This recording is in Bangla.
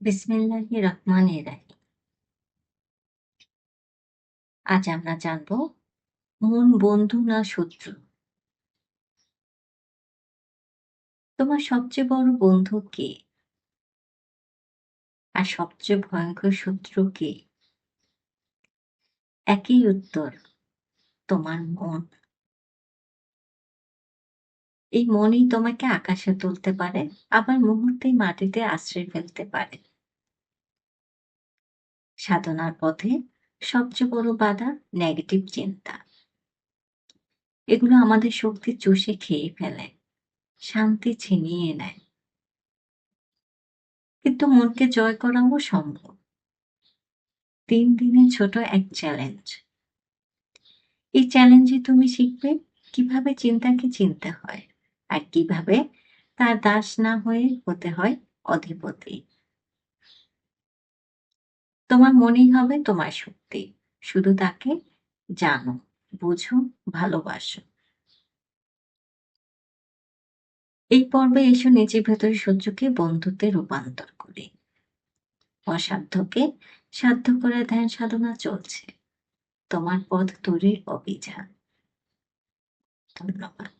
বিসমিল্লাহির রহমানির রাহিম আজ আমরা জানব, মন বন্ধু না শত্রু? তোমার সবচেয়ে বড় বন্ধু কে? আর সবচেয়ে ভয়ঙ্কর শত্রু কে? একই উত্তর, তোমার মন। এই মনই তোমাকে আকাশে তুলতে পারে, আবার মুহূর্তেই মাটিতে আশ্রয় ফেলতে পারে। সাধনার পথে সবচেয়ে বড় বাধা নেগেটিভ চিন্তা। এগুলো আমাদের শক্তি চষে খেয়ে ফেলে, শান্তি ছিনিয়ে নেয়। কিন্তু মনকে জয় করাও সম্ভব। তিন দিনের ছোট এক চ্যালেঞ্জ এই চ্যালেঞ্জে তুমি শিখবে কীভাবে চিন্তাকে চিনতে হয়। কীভাবে তার দাস না হয়ে হতে হয় অধিপতি। তোমার মনেই হবে তোমার শক্তি। শুধু তাকে জানো, বুঝো, ভালোবাসো। এই পর্বে এসো নিজের ভেতরে সহ্যকে বন্ধুত্বে রূপান্তর করি। অসাধ্যকে সাধ্য করে ধ্যান সাধনা চলছে। তোমার পথ তৈরির অভিযান। ধন্যবাদ।